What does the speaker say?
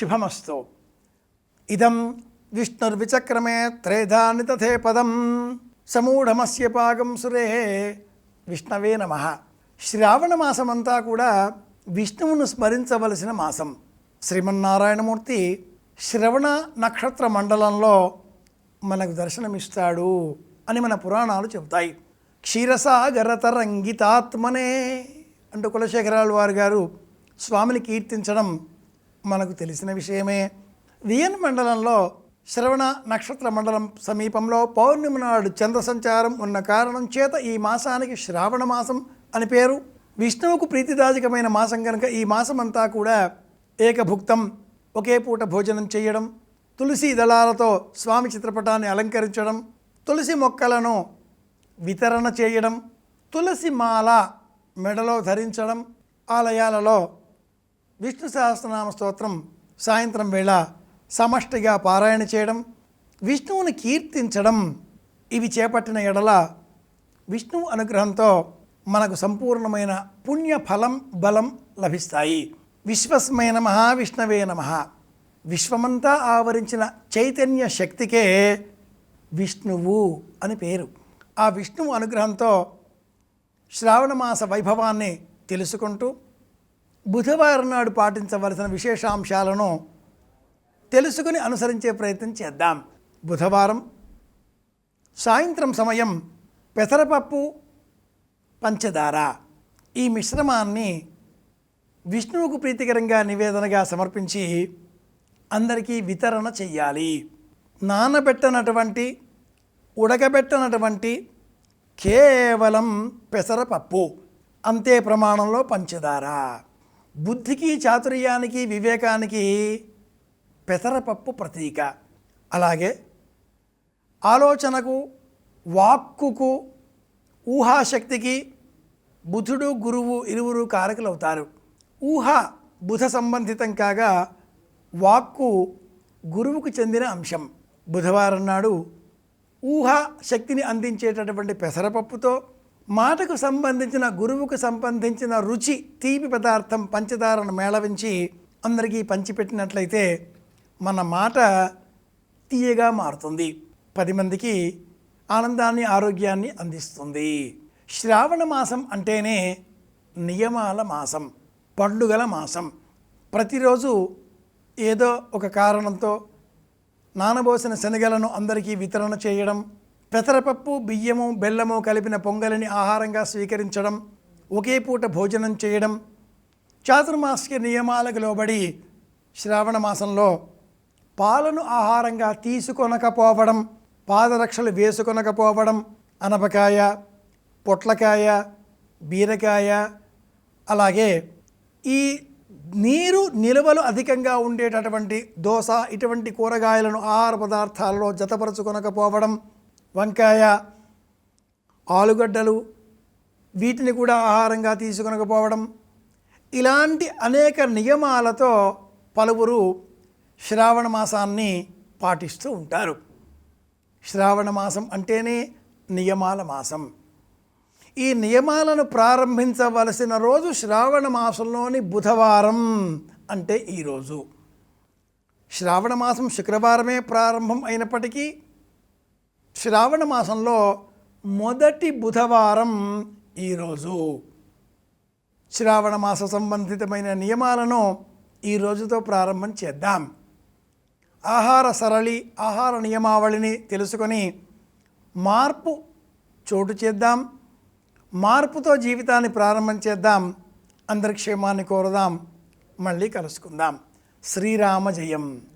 శుభమస్తు. ఇదం విష్ణుర్విచక్రమే త్రేధాని తథే పదం. సమూఢమస్య పాగం సురే. విష్ణవే నమ. శ్రావణ మాసమంతా కూడా విష్ణువును స్మరించవలసిన మాసం. శ్రీమన్నారాయణమూర్తి శ్రవణ నక్షత్ర మండలంలో మనకు దర్శనమిస్తాడు అని మన పురాణాలు చెబుతాయి. క్షీరసాగర తరంగితాత్మనే అంటూ కులశేఖరాలు వారు గారు స్వామిని కీర్తించడం మనకు తెలిసిన విషయమే. వియన్ మండలంలో శ్రవణ నక్షత్ర మండలం సమీపంలో పౌర్ణమి నాడు చంద్ర సంచారం ఉన్న కారణం చేత ఈ మాసానికి శ్రావణ మాసం అని పేరు. విష్ణువుకు ప్రీతిదాయకమైన మాసం కనుక ఈ మాసం అంతా కూడా ఏకభుక్తం. ఒకే పూట భోజనం చేయడం తులసి దళాలతో స్వామి చిత్రపటాన్ని అలంకరించడం తులసి మొక్కలను వితరణ చేయడం తులసి మాల మెడలో ధరించడం ఆలయాలలో విష్ణు సహస్రనామ స్తోత్రం సాయంత్రం వేళ సమష్టిగా పారాయణ చేయడం విష్ణువుని కీర్తించడం ఇవి చేపట్టిన ఎడల విష్ణువు అనుగ్రహంతో మనకు సంపూర్ణమైన పుణ్య ఫలం బలం లభిస్తాయి. విశ్వస్మైన నమ విష్ణవే నమ. విశ్వమంతా ఆవరించిన చైతన్య శక్తికే విష్ణువు అని పేరు. ఆ విష్ణువు అనుగ్రహంతో శ్రావణ మాస వైభవాన్ని తెలుసుకుంటూ బుధవారం నాడు పాటించవలసిన విశేషాంశాలను తెలుసుకుని అనుసరించే ప్రయత్నం చేద్దాం. బుధవారం సాయంత్రం సమయం పెసరపప్పు పంచదార. ఈ మిశ్రమాన్ని విష్ణువుకు ప్రీతికరంగా నివేదనగా సమర్పించి అందరికీ వితరణ చెయ్యాలి. నానబెట్టనటువంటి ఉడకబెట్టనటువంటి కేవలం పెసరపప్పు అంతే ప్రమాణంలో పంచదార. బుద్ధికి చాతుర్యానికి వివేకానికి పెసరపప్పు ప్రతీక. అలాగే ఆలోచనకు వాక్కుకు ఊహాశక్తికి బుధుడు గురువు ఇరువురు కారకులు అవుతారు ఊహ బుధ సంబంధితం కాగా వాక్కు గురువుకు చెందిన అంశం. బుధవారం నాడు ఊహ శక్తిని అందించేటటువంటి పెసరపప్పుతో మాటకు సంబంధించిన గురువుకు సంబంధించిన రుచి తీపి పదార్థం పంచదారను మేళవించి అందరికీ పంచిపెట్టినట్లయితే మన మాట తీయగా మారుతుంది. పది మందికి ఆనందాన్ని ఆరోగ్యాన్ని అందిస్తుంది. శ్రావణ మాసం అంటేనే నియమాల మాసం పండుగల మాసం. ప్రతిరోజు ఏదో ఒక కారణంతో నానబోసిన శనగలను అందరికీ వితరణ చేయడం పెసరపప్పు బియ్యము బెల్లము కలిపిన పొంగలిని ఆహారంగా స్వీకరించడం ఒకే పూట భోజనం చేయడం చాతుర్మాసిక నియమాలకు లోబడి శ్రావణ మాసంలో పాలను ఆహారంగా తీసుకొనకపోవడం పాదరక్షలు వేసుకొనకపోవడం అనపకాయ పొట్లకాయ బీరకాయ అలాగే ఈ నీరు నిల్వలు అధికంగా ఉండేటటువంటి దోస ఇటువంటి కూరగాయలను ఆహార పదార్థాల్లో జతపరచుకొనకపోవడం వంకాయ ఆలుగడ్డలు వీటిని కూడా ఆహారంగా తీసుకొనకపోవడం. ఇలాంటి అనేక నియమాలతో పలువురు శ్రావణ మాసాన్ని పాటిస్తూ ఉంటారు. శ్రావణ మాసం అంటేనే నియమాల మాసం. ఈ నియమాలను ప్రారంభించవలసిన రోజు శ్రావణ మాసంలోని బుధవారం అంటే ఈరోజు శ్రావణ మాసం శుక్రవారమే ప్రారంభం అయినప్పటికీ శ్రావణ మాసంలో మొదటి బుధవారం ఈరోజు. శ్రావణ మాస సంబంధితమైన నియమాలను ఈ రోజుతో ప్రారంభం చేద్దాం. ఆహార సరళి ఆహార నియమావళిని తెలుసుకొని మార్పు చోటు చేద్దాం. మార్పుతో జీవితాన్ని ప్రారంభం చేద్దాం. అందరి క్షేమాన్ని కోరదాం. మళ్ళీ కలుసుకుందాం. శ్రీరామ జయం.